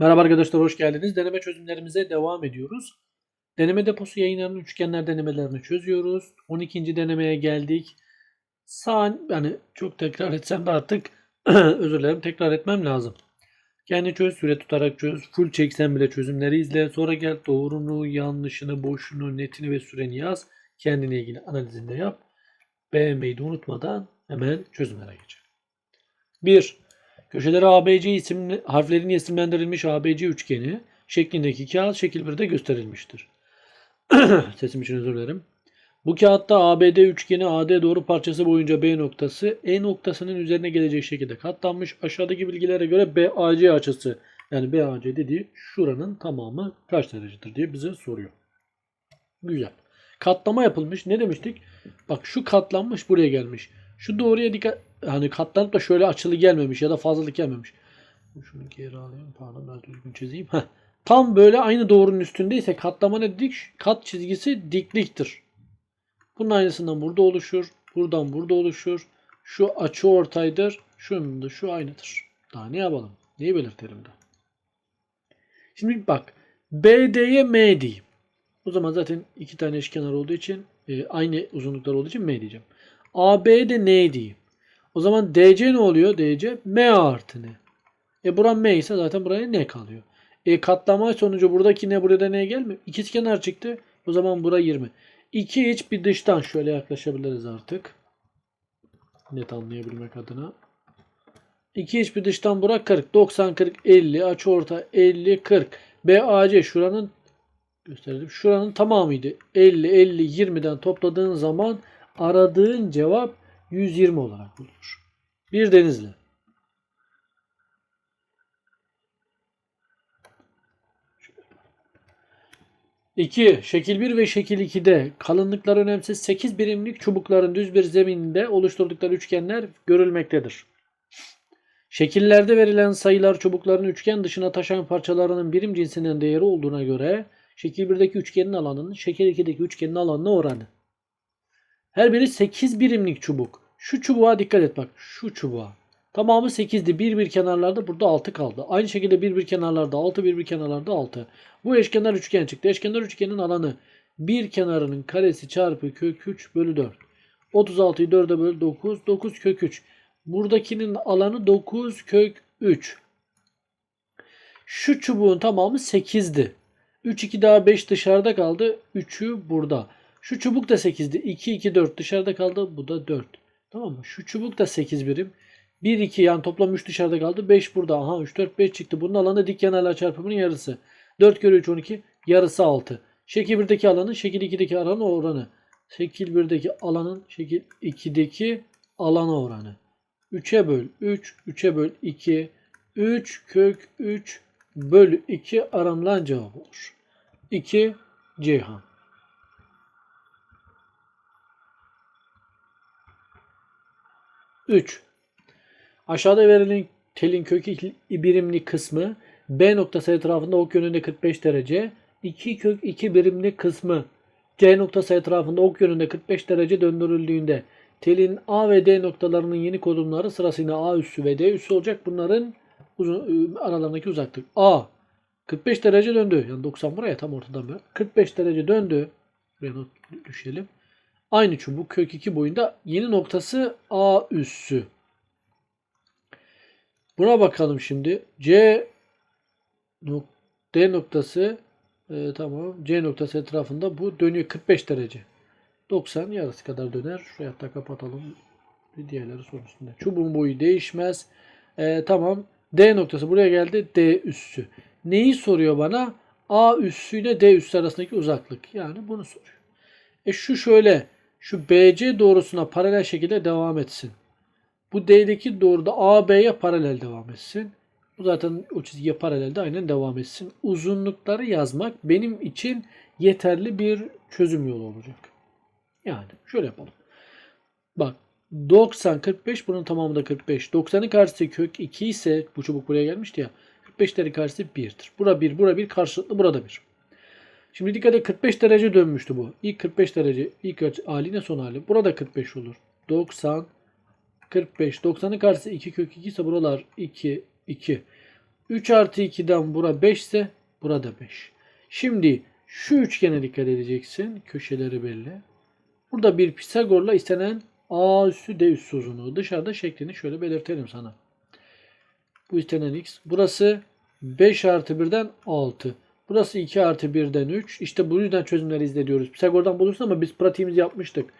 Merhaba arkadaşlar hoş geldiniz. Deneme çözümlerimize devam ediyoruz. Deneme deposu yayınlarının üçgenler denemelerini çözüyoruz. 12. denemeye geldik. Sağ yani çok tekrar etsem de artık özür dilerim tekrar etmem lazım. Kendi çöz, süre tutarak çöz, full çeksen bile çözümleri izle. Sonra gel doğrunu, yanlışını, boşunu, netini ve süreni yaz. Kendine ilgili analizini de yap. Beğenmeyi de unutmadan hemen çözümlere geçelim. 1. Köşeleri ABC isimli harflerini isimlendirilmiş ABC üçgeni şeklindeki kağıt şekil 1'de gösterilmiştir. Sesim için özür dilerim. Bu kağıtta ABD üçgeni AD doğru parçası boyunca B noktası E noktasının üzerine gelecek şekilde katlanmış. Aşağıdaki bilgilere göre BAC açısı yani BAC dediği şuranın tamamı kaç derecedir diye bize soruyor. Güzel. Katlama yapılmış. Ne demiştik? Bak şu katlanmış buraya gelmiş. Şu doğruya dikkat hani katlanıp da şöyle açılı gelmemiş ya da fazlalık gelmemiş. Şunu geri alayım. Pardon biraz düzgün çizeyim. Heh. Tam böyle aynı doğrunun üstündeyse katlama ne dik? Kat çizgisi dikliktir. Bunun aynısından burada oluşur. Buradan burada oluşur. Şu açı ortaydır. Şunun da şu aynıdır. Daha ne yapalım? Neyi belirtelim de? Şimdi bak. BD'ye M diyeyim. O zaman zaten iki tane eşkenar olduğu için e, aynı uzunluklar olduğu için M diyeceğim. AB de N diyeyim. O zaman DC ne oluyor? DC M artı N. E buram M ise zaten buraya N kalıyor. E katlama sonucu buradaki ne buraya da N gelmiyor. İkiz kenar çıktı. O zaman bura 20. 2 iç bir dıştan şöyle yaklaşabiliriz artık. Net anlayabilmek adına. 2 iç bir dıştan bura 40. 90 40 50 açı orta 50 40. BAC şuranın gösterelim. Şuranın tamamıydı. 50 50 20'den topladığın zaman aradığın cevap 120 olarak bulunur. Bir denizli. İki, şekil 1 ve şekil 2'de kalınlıklar önemsiz 8 birimlik çubukların düz bir zeminde oluşturdukları üçgenler görülmektedir. Şekillerde verilen sayılar çubukların üçgen dışına taşan parçalarının birim cinsinden değeri olduğuna göre şekil 1'deki üçgenin alanının şekil 2'deki üçgenin alanına oranı. Her biri 8 birimlik çubuk. Şu çubuğa dikkat et bak. Şu çubuğa. Tamamı 8'di. Bir bir kenarlarda burada 6 kaldı. Aynı şekilde bir bir kenarlarda 6, bir bir kenarlarda 6. Bu eşkenar üçgen çıktı. Eşkenar üçgenin alanı bir kenarının karesi çarpı kök 3 bölü 4. 36'yı 4'e böl 9. 9 kök 3. Buradakinin alanı 9 kök 3. Şu çubuğun tamamı 8'di. 3, 2 daha 5 dışarıda kaldı. 3'ü burada. Şu çubuk da 8'di. 2, 2, 4 dışarıda kaldı. Bu da 4. Tamam mı? Şu çubuk da 8 birim. 1, 2 yani toplam 3 dışarıda kaldı. 5 burada. Aha 3, 4, 5 çıktı. Bunun alanı dik kenarlar çarpımının yarısı. 4 kere 3, 12. Yarısı 6. Şekil 1'deki alanın şekil 2'deki alanı oranı. Şekil 1'deki alanın şekil 2'deki alana oranı. 3'e böl 3, 3'e böl 2, 3 kök 3 bölü 2 aranılan cevap olur. 2 Ceyhan. Üç. Aşağıda verilen telin kök birimli kısmı B noktası etrafında ok yönünde 45 derece, 2 kök 2 birimli kısmı C noktası etrafında ok yönünde 45 derece döndürüldüğünde telin A ve D noktalarının yeni konumları sırasıyla A üssü ve D üssü olacak. Bunların uzun, aralarındaki uzaklık. A 45 derece döndü. Yani 90 buraya tam ortadan böyle. 45 derece döndü. Buraya düşelim. Aynı çubuk kök 2 boyunda yeni noktası A üssü. Buna bakalım şimdi. C nok D noktası e, tamam. C noktası etrafında bu dönüyor 45 derece. 90 yarısı kadar döner. Şuraya da kapatalım. Bir diğerleri son üstünde. Çubuğun boyu değişmez. E, tamam. D noktası buraya geldi. D üssü. Neyi soruyor bana? A üssüyle D üssü arasındaki uzaklık. Yani bunu soruyor. E şu şöyle. Şu BC doğrusuna paralel şekilde devam etsin. Bu D'deki doğru da AB'ye paralel devam etsin. Bu zaten o çizgiye paralel de aynen devam etsin. Uzunlukları yazmak benim için yeterli bir çözüm yolu olacak. Yani şöyle yapalım. Bak 90 45 bunun tamamı da 45. 90'ın karşısı kök 2 ise bu çubuk buraya gelmişti ya. 45'lerin karşısı 1'dir. Bura 1, bura 1 karşılıklı burada 1. Şimdi dikkat et 45 derece dönmüştü bu. İlk 45 derece ilk haline son hali. Burada 45 olur. 90 45. 90'ın karşısı 2 kök 2 ise buralar 2 2. 3 artı 2'den bura 5 ise burada 5. Şimdi şu üçgene dikkat edeceksin. Köşeleri belli. Burada bir Pisagor'la istenen A üssü D üssü uzunluğu. Dışarıda şeklini şöyle belirtelim sana. Bu istenen x. Burası 5 artı 1'den 6. Burası 2 artı 1'den 3. İşte bu yüzden çözümleri izlediyoruz. Pisagor'dan bulursun ama biz pratiğimizi yapmıştık.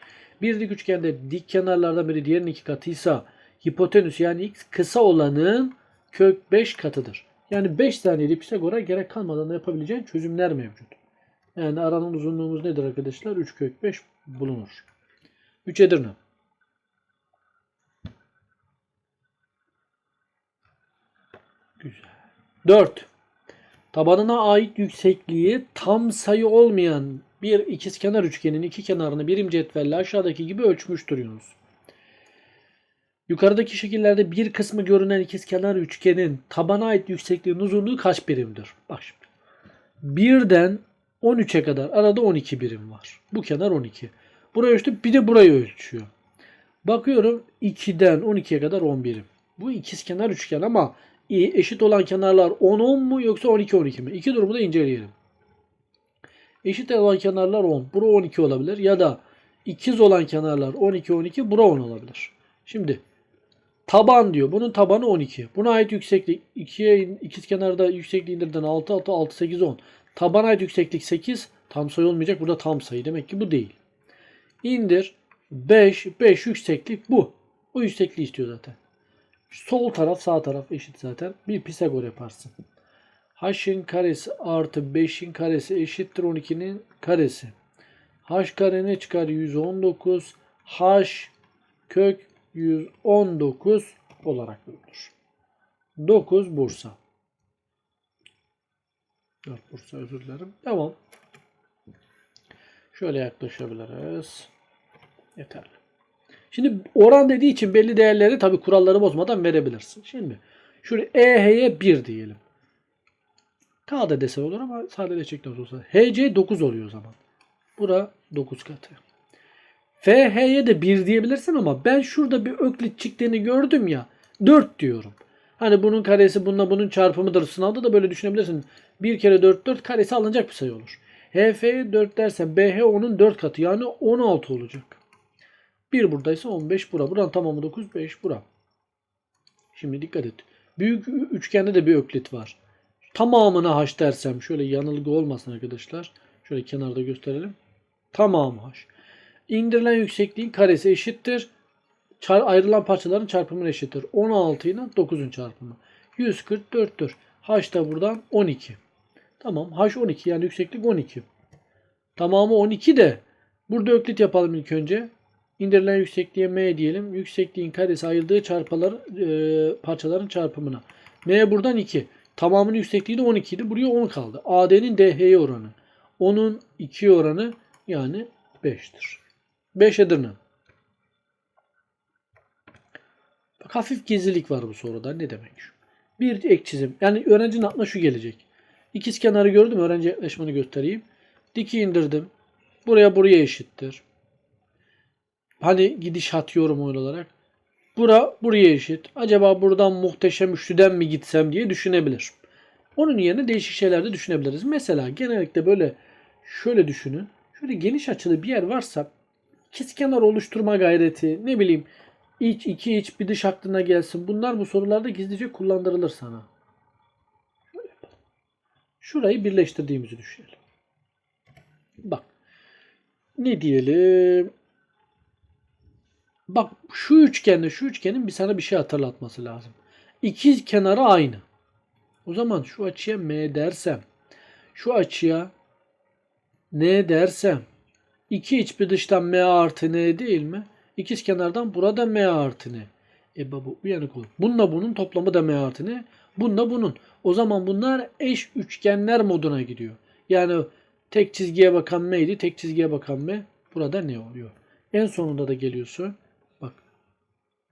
Bir dik üçgende dik kenarlardan biri diğerinin iki katıysa hipotenüs yani x kısa olanın kök 5 katıdır. Yani 5 saniyede Pisagor'a gerek kalmadan da yapabileceğin çözümler mevcut. Yani aranın uzunluğumuz nedir arkadaşlar? 3 kök 5 bulunur. 3 Edirne. Güzel. 4. Tabanına ait yüksekliği tam sayı olmayan bir ikizkenar üçgenin iki kenarını birim cetvelle aşağıdaki gibi ölçmüştür Yunus. Yukarıdaki şekillerde bir kısmı görünen ikizkenar üçgenin tabana ait yüksekliğinin uzunluğu kaç birimdir? Bak şimdi. Birden 13'e kadar arada 12 birim var. Bu kenar 12. Burayı ölçtü bir de burayı ölçüyor. Bakıyorum 2'den 12'ye kadar 10 birim. Bu ikizkenar üçgen ama eşit olan kenarlar 10-10 mu yoksa 12-12 mi? İki durumu da inceleyelim. Eşit olan kenarlar 10. Bura 12 olabilir. Ya da ikiz olan kenarlar 12-12. Bura 10 olabilir. Şimdi taban diyor. Bunun tabanı 12. Buna ait yükseklik 2'ye ikiz kenarda yüksekliği indirden 6 6 6 8 10. Tabana ait yükseklik 8. Tam sayı olmayacak. Burada tam sayı. Demek ki bu değil. İndir. 5. 5 yükseklik bu. Bu yüksekliği istiyor zaten. Sol taraf sağ taraf eşit zaten. Bir Pisagor yaparsın. H'in karesi artı 5'in karesi eşittir 12'nin karesi. H kare ne çıkar? 119. H kök 119 olarak bulunur. 9 Bursa. 4 Bursa özür dilerim. Tamam. Şöyle yaklaşabiliriz. Yeterli. Şimdi oran dediği için belli değerleri tabi kuralları bozmadan verebilirsin. Şimdi şuraya EH'ye 1 diyelim. K da dese olur ama sadeleşecekten olsa. HC 9 oluyor o zaman. Bura 9 katı. FH'ye de 1 diyebilirsin ama ben şurada bir öklit çıktığını gördüm ya. 4 diyorum. Hani bunun karesi bununla bunun çarpımıdır. Sınavda da böyle düşünebilirsin. 1 kere 4 4 karesi alınacak bir sayı olur. HF'ye 4 dersen BH onun 4 katı yani 16 olacak. 1 buradaysa 15 bura. Buranın tamamı 9 5 bura. Şimdi dikkat et. Büyük üçgende de bir öklit var. Tamamına h dersem şöyle yanılgı olmasın arkadaşlar. Şöyle kenarda gösterelim. Tamamı h. İndirilen yüksekliğin karesi eşittir. Çar ayrılan parçaların çarpımı eşittir. 16 ile 9'un çarpımı. 144'tür. H da buradan 12. Tamam. H 12 yani yükseklik 12. Tamamı 12 de burada öklit yapalım ilk önce. İndirilen yüksekliğe m diyelim. Yüksekliğin karesi ayrıldığı çarpalar, e, parçaların çarpımına. m buradan 2. Tamamının yüksekliği de 12 idi. Buraya 10 kaldı. AD'nin DH'ye oranı. 10'un 2 oranı yani 5'tir. 5 Edirne. Bak hafif gizlilik var bu soruda. Ne demek? Bir ek çizim. Yani öğrencinin aklına şu gelecek. İkiz kenarı gördüm. Öğrenci yaklaşımını göstereyim. Diki indirdim. Buraya buraya eşittir. Hani gidişat yorum olarak. Bura buraya eşit. Acaba buradan muhteşem üçlüden mi gitsem diye düşünebilir. Onun yerine değişik şeyler de düşünebiliriz. Mesela genellikle böyle şöyle düşünün. Şöyle geniş açılı bir yer varsa kenar oluşturma gayreti ne bileyim iç iki iç bir dış aklına gelsin. Bunlar bu sorularda gizlice kullandırılır sana. Şurayı birleştirdiğimizi düşünelim. Bak. Ne diyelim? Bak şu üçgende şu üçgenin bir sana bir şey hatırlatması lazım. İkiz kenarı aynı. O zaman şu açıya M dersem şu açıya N dersem iki iç bir dıştan M artı N değil mi? İkiz kenardan burada M artı N. E baba uyanık olur. Bununla bunun toplamı da M artı N. Bununla bunun. O zaman bunlar eş üçgenler moduna gidiyor. Yani tek çizgiye bakan M'ydi. Tek çizgiye bakan M. Burada ne oluyor? En sonunda da geliyorsun.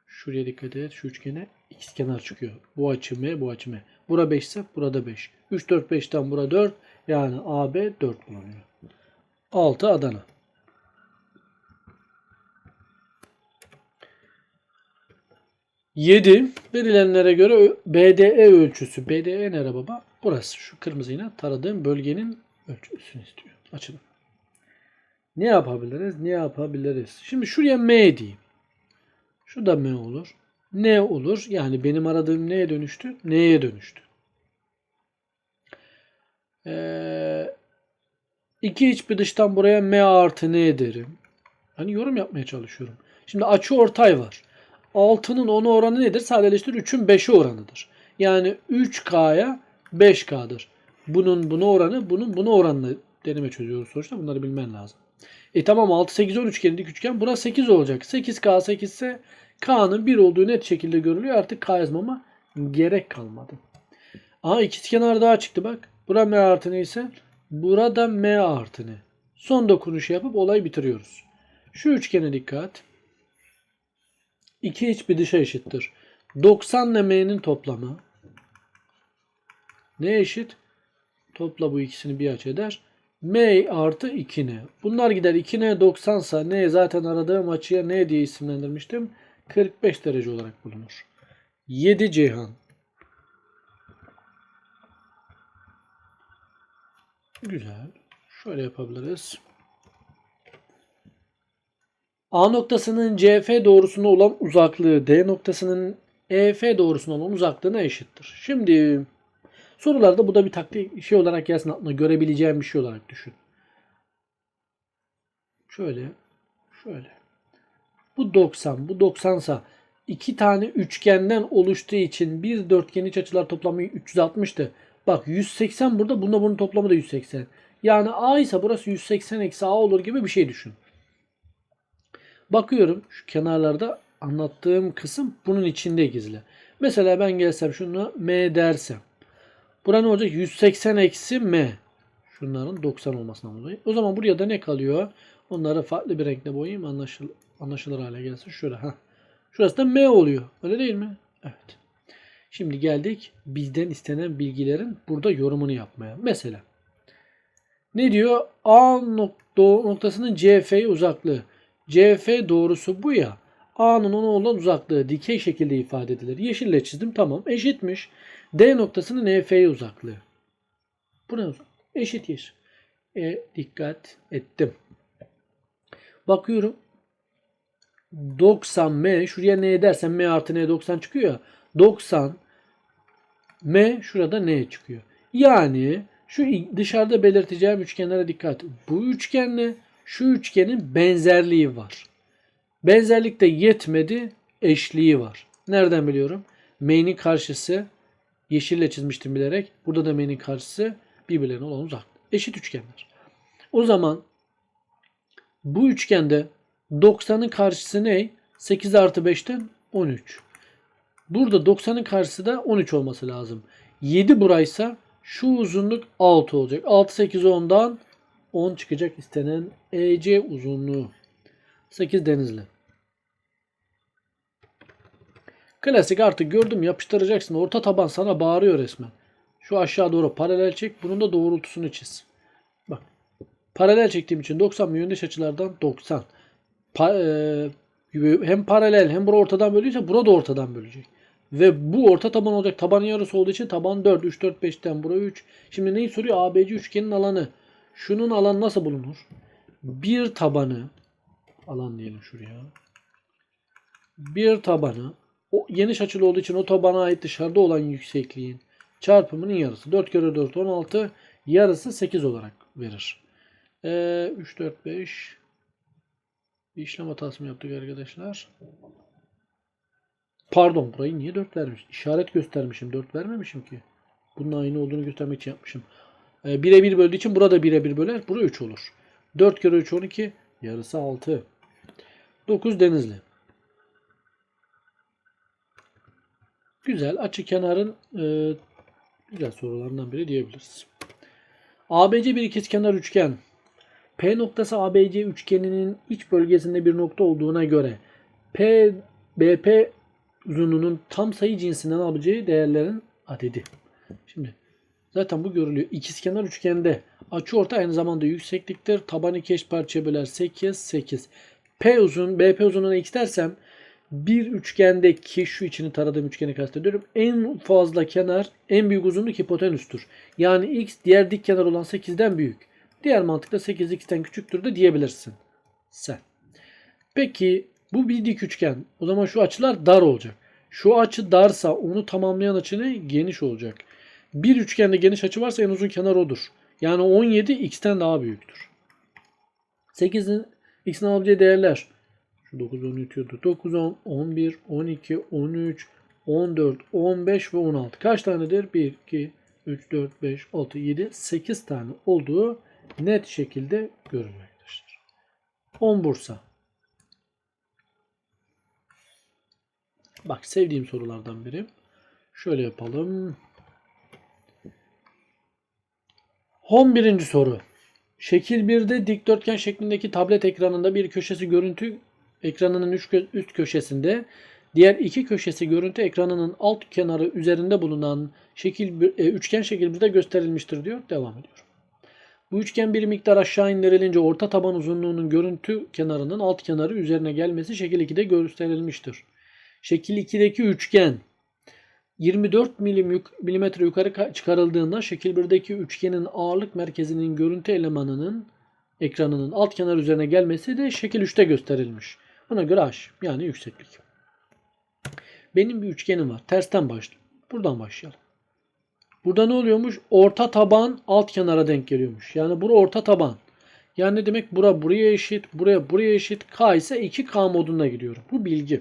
Şuraya dikkat et. Şu üçgene ikiz kenar çıkıyor. Bu açı M, bu açı M. Bura 5 ise burada 5. 3, 4, 5'ten bura 4. Yani AB 4 bulunuyor. 6 Adana. 7 verilenlere göre BDE ölçüsü. BDE nere baba? Burası. Şu kırmızıyla taradığım bölgenin ölçüsünü istiyor. Açalım. Ne yapabiliriz? Ne yapabiliriz? Şimdi şuraya M diyeyim. Şu da M olur. Ne olur? Yani benim aradığım neye dönüştü? Neye dönüştü? Ee, iki iç bir dıştan buraya M artı ne derim? Hani yorum yapmaya çalışıyorum. Şimdi açı ortay var. 6'nın 10'u oranı nedir? Sadeleştir 3'ün 5'i oranıdır. Yani 3K'ya 5K'dır. Bunun buna oranı, bunun buna oranını deneme çözüyoruz sonuçta. Bunları bilmen lazım. E tamam 6, 8, 10 üçgeni dik üçgen. Buna 8 olacak. 8K 8 ise K'nın 1 olduğu net şekilde görülüyor. Artık K yazmama gerek kalmadı. Aa ikizkenar daha çıktı bak. Bura M artı neyse. Burada M artı ne? Son dokunuşu yapıp olayı bitiriyoruz. Şu üçgene dikkat. 2 iç bir dışa eşittir. 90 ile M'nin toplamı. Ne eşit? Topla bu ikisini bir aç eder. M artı 2N. Bunlar gider 2N 90 sa N zaten aradığım açıya N diye isimlendirmiştim. 45 derece olarak bulunur. 7 Ceyhan. Güzel. Şöyle yapabiliriz. A noktasının CF doğrusuna olan uzaklığı D noktasının EF doğrusuna olan uzaklığına eşittir. Şimdi sorularda bu da bir taktik şey olarak gelsin aklına görebileceğim bir şey olarak düşün. Şöyle, şöyle. Bu 90, bu 90 sa iki tane üçgenden oluştuğu için bir dörtgen iç açılar toplamı 360'tı. Bak 180 burada, bunda bunun toplamı da 180. Yani A ise burası 180 eksi A olur gibi bir şey düşün. Bakıyorum şu kenarlarda anlattığım kısım bunun içinde gizli. Mesela ben gelsem şunu M dersem. Bura ne olacak? 180 eksi M. Şunların 90 olmasından dolayı. O zaman buraya da ne kalıyor? Onları farklı bir renkle boyayayım anlaşıl anlaşılır hale gelsin. Şöyle. Heh. Şurası da M oluyor. Öyle değil mi? Evet. Şimdi geldik bizden istenen bilgilerin burada yorumunu yapmaya. Mesela ne diyor? A nokta, noktasının CF uzaklığı. CF doğrusu bu ya. A'nın ona olan uzaklığı dikey şekilde ifade edilir. Yeşille çizdim tamam eşitmiş. D noktasının EF uzaklığı. Bu ne uzak? Eşit yeşil. E, dikkat ettim. Bakıyorum. 90 M şuraya ne dersen M artı N 90 çıkıyor ya. 90 M şurada N çıkıyor. Yani şu dışarıda belirteceğim üçgenlere dikkat. Bu üçgenle şu üçgenin benzerliği var. Benzerlik de yetmedi, eşliği var. Nereden biliyorum? M'nin karşısı yeşille çizmiştim bilerek. Burada da M'nin karşısı birbirlerine olan uzak. Eşit üçgenler. O zaman bu üçgende 90'ın karşısı ne? 8 artı 5'ten 13. Burada 90'ın karşısı da 13 olması lazım. 7 buraysa şu uzunluk 6 olacak. 6 8 10'dan 10 çıkacak istenen EC uzunluğu. 8 denizli. Klasik artık gördüm yapıştıracaksın. Orta taban sana bağırıyor resmen. Şu aşağı doğru paralel çek. Bunun da doğrultusunu çiz. Bak. Paralel çektiğim için 90 yöndeş açılardan 90. Pa- e, hem paralel hem bura ortadan bölüyorsa bura da ortadan bölecek. Ve bu orta taban olacak. Tabanın yarısı olduğu için taban 4. 3, 4, 5'ten bura 3. Şimdi neyi soruyor? ABC üçgenin alanı. Şunun alanı nasıl bulunur? Bir tabanı alan diyelim şuraya. Bir tabanı o geniş açılı olduğu için o tabana ait dışarıda olan yüksekliğin çarpımının yarısı. 4 kere 4 16 yarısı 8 olarak verir. Ee, 3 4 5 bir işlem hatası mı yaptık arkadaşlar? Pardon burayı niye 4 vermiş? İşaret göstermişim. 4 vermemişim ki. Bunun aynı olduğunu göstermek için yapmışım. Ee, 1'e 1 böldüğü için burada 1'e 1 böler. Bura 3 olur. 4 kere 3 12. Yarısı 6. 9 denizli. Güzel. Açı kenarın e, güzel sorularından biri diyebiliriz. ABC bir ikizkenar üçgen. P noktası ABC üçgeninin iç bölgesinde bir nokta olduğuna göre P BP uzunluğunun tam sayı cinsinden alabileceği değerlerin adedi. Şimdi zaten bu görülüyor. İkizkenar üçgende açıortay aynı zamanda yüksekliktir. Taban iki eş parçaya böler 8 8. P uzun BP uzunluğuna x dersem bir üçgendeki şu içini taradığım üçgeni kastediyorum. En fazla kenar en büyük uzunluk hipotenüstür. Yani x diğer dik kenar olan 8'den büyük. Diğer mantıkla 8 x'ten küçüktür de diyebilirsin. Sen. Peki bu bir dik üçgen. O zaman şu açılar dar olacak. Şu açı darsa onu tamamlayan açı ne? Geniş olacak. Bir üçgende geniş açı varsa en uzun kenar odur. Yani 17 x'ten daha büyüktür. 8'in x'in alabileceği değerler. Şu 9 10 yutuyordu. 9 10 11 12 13 14 15 ve 16. Kaç tanedir? 1 2 3 4 5 6 7 8 tane olduğu net şekilde arkadaşlar. 10 Bursa. Bak sevdiğim sorulardan biri. Şöyle yapalım. 11. soru. Şekil 1'de dikdörtgen şeklindeki tablet ekranında bir köşesi görüntü ekranının üst köşesinde, diğer iki köşesi görüntü ekranının alt kenarı üzerinde bulunan şekil e, üçgen şekil 1'de gösterilmiştir diyor. Devam ediyor. Bu üçgen bir miktar aşağı indirilince orta taban uzunluğunun görüntü kenarının alt kenarı üzerine gelmesi şekil 2'de gösterilmiştir. Şekil 2'deki üçgen 24 milim milimetre yukarı ka- çıkarıldığında şekil 1'deki üçgenin ağırlık merkezinin görüntü elemanının ekranının alt kenar üzerine gelmesi de şekil 3'te gösterilmiş. Buna göre h yani yükseklik. Benim bir üçgenim var. Tersten başlayalım. Buradan başlayalım. Burada ne oluyormuş? Orta taban alt kenara denk geliyormuş. Yani bura orta taban. Yani ne demek? Bura buraya eşit, buraya buraya eşit. K ise 2K moduna gidiyorum. Bu bilgi.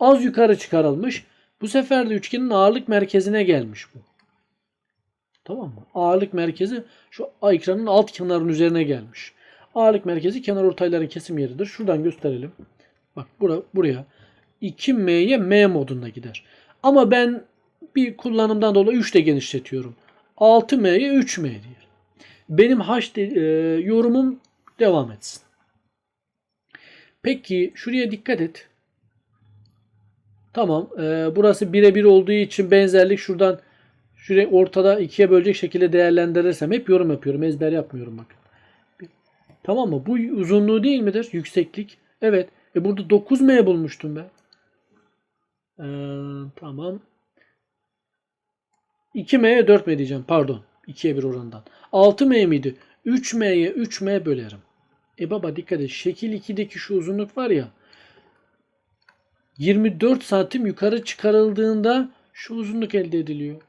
Az yukarı çıkarılmış. Bu sefer de üçgenin ağırlık merkezine gelmiş bu. Tamam mı? Ağırlık merkezi şu ekranın alt kenarının üzerine gelmiş. Ağırlık merkezi kenar ortayların kesim yeridir. Şuradan gösterelim. Bak bura, buraya 2M'ye M modunda gider. Ama ben bir kullanımdan dolayı 3 de genişletiyorum. 6M'ye 3M diyelim. Benim H de- e, yorumum devam etsin. Peki şuraya dikkat et. Tamam. e, burası birebir olduğu için benzerlik şuradan şuraya ortada ikiye bölecek şekilde değerlendirirsem hep yorum yapıyorum. Ezber yapmıyorum bak. Tamam mı? Bu uzunluğu değil midir? Yükseklik. Evet. E burada 9M bulmuştum ben. Ee, tamam. 2M'ye 4M diyeceğim. Pardon. 2'ye 1 oranından. 6M miydi? 3M'ye 3M bölerim. E baba dikkat et. Şekil 2'deki şu uzunluk var ya. 24 santim yukarı çıkarıldığında şu uzunluk elde ediliyor.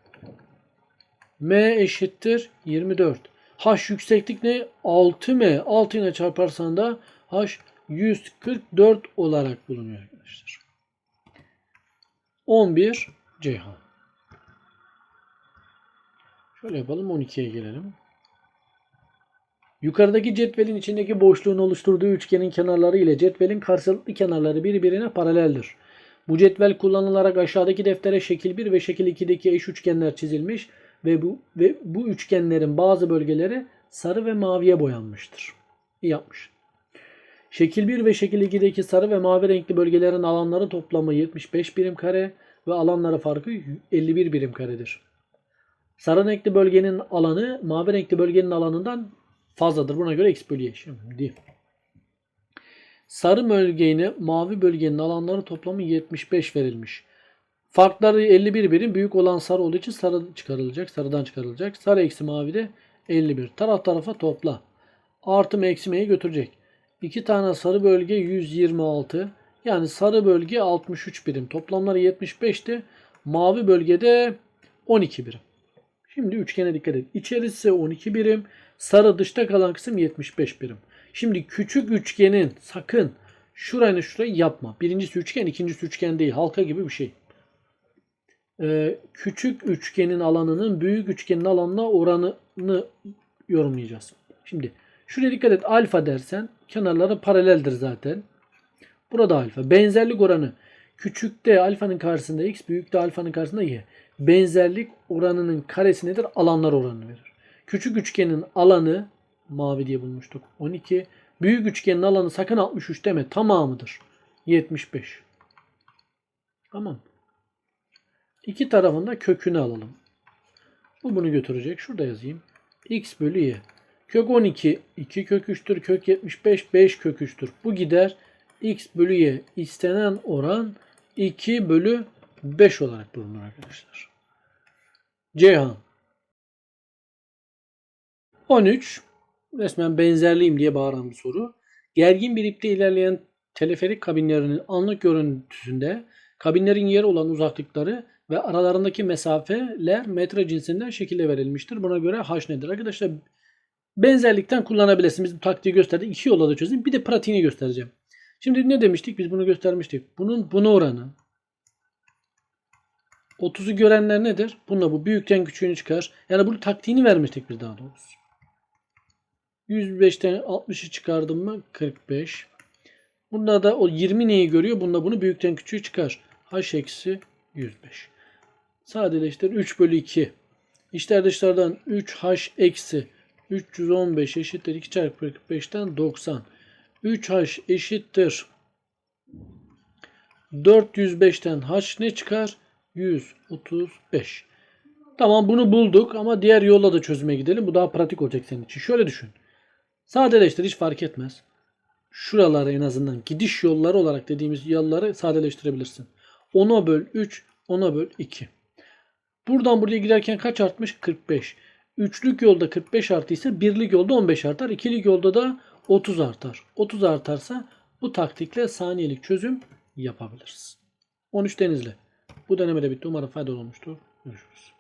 M eşittir 24. H yükseklik ne? 6M. 6 ile çarparsan da H 144 olarak bulunuyor arkadaşlar. 11 Ceyhan. Şöyle yapalım 12'ye gelelim. Yukarıdaki cetvelin içindeki boşluğun oluşturduğu üçgenin kenarları ile cetvelin karşılıklı kenarları birbirine paraleldir. Bu cetvel kullanılarak aşağıdaki deftere şekil 1 ve şekil 2'deki eş üçgenler çizilmiş ve bu ve bu üçgenlerin bazı bölgeleri sarı ve maviye boyanmıştır. İyi yapmış. Şekil 1 ve şekil 2'deki sarı ve mavi renkli bölgelerin alanları toplamı 75 birim kare ve alanları farkı 51 birim karedir. Sarı renkli bölgenin alanı mavi renkli bölgenin alanından fazladır. Buna göre x bölü y. Şimdi sarı bölgeyle mavi bölgenin alanları toplamı 75 verilmiş. Farkları 51 birim. Büyük olan sarı olduğu için sarı çıkarılacak. Sarıdan çıkarılacak. Sarı eksi mavi de 51. Taraf tarafa topla. Artı mı eksi m'yi götürecek. 2 tane sarı bölge 126. Yani sarı bölge 63 birim. Toplamları 75'ti. Mavi bölgede 12 birim. Şimdi üçgene dikkat et. İçerisi 12 birim. Sarı dışta kalan kısım 75 birim. Şimdi küçük üçgenin sakın şurayı şurayı yapma. Birincisi üçgen, ikincisi üçgen değil. Halka gibi bir şey. Ee, küçük üçgenin alanının büyük üçgenin alanına oranını yorumlayacağız. Şimdi şuraya dikkat et. Alfa dersen kenarları paraleldir zaten. Burada alfa. Benzerlik oranı. Küçükte alfanın karşısında x, büyükte alfanın karşısında y. Benzerlik oranının karesi nedir? Alanlar oranını verir. Küçük üçgenin alanı mavi diye bulmuştuk. 12. Büyük üçgenin alanı sakın 63 deme. Tamamıdır. 75. Tamam. İki tarafında kökünü alalım. Bu bunu götürecek. Şurada yazayım. x bölü y. Kök 12 2 kök 3'tür. Kök 75 5 kök 3'tür. Bu gider. x bölü y istenen oran 2 bölü 5 olarak bulunur arkadaşlar. Ceyhan 13 resmen benzerliyim diye bağıran bir soru. Gergin bir ipte ilerleyen teleferik kabinlerinin anlık görüntüsünde kabinlerin yer olan uzaklıkları ve aralarındaki mesafeler metre cinsinden şekilde verilmiştir. Buna göre h nedir? Arkadaşlar benzerlikten kullanabilirsiniz. Bu taktiği gösterdik. İki yolla da çözeyim. Bir de pratiğini göstereceğim. Şimdi ne demiştik? Biz bunu göstermiştik. Bunun buna oranı 30'u görenler nedir? Bununla bu büyükten küçüğünü çıkar. Yani bu taktiğini vermiştik biz daha doğrusu. 105'ten 60'ı çıkardım mı? 45. Bunda da o 20 neyi görüyor? Bunda bunu büyükten küçüğü çıkar. H eksi 105. Sadeleştir. 3 bölü 2. İçler dışlardan 3H eksi 315 eşittir 2 çarpı 45'ten 90. 3H eşittir 405'ten H ne çıkar? 135. Tamam bunu bulduk ama diğer yolla da çözüme gidelim. Bu daha pratik olacak senin için. Şöyle düşün. Sadeleştir hiç fark etmez. Şuraları en azından gidiş yolları olarak dediğimiz yolları sadeleştirebilirsin. 10'a böl 3, 10'a böl 2. Buradan buraya giderken kaç artmış? 45. Üçlük yolda 45 artıysa birlik yolda 15 artar. İkilik yolda da 30 artar. 30 artarsa bu taktikle saniyelik çözüm yapabiliriz. 13 denizli. Bu deneme de bitti. Umarım faydalı olmuştur. Görüşürüz.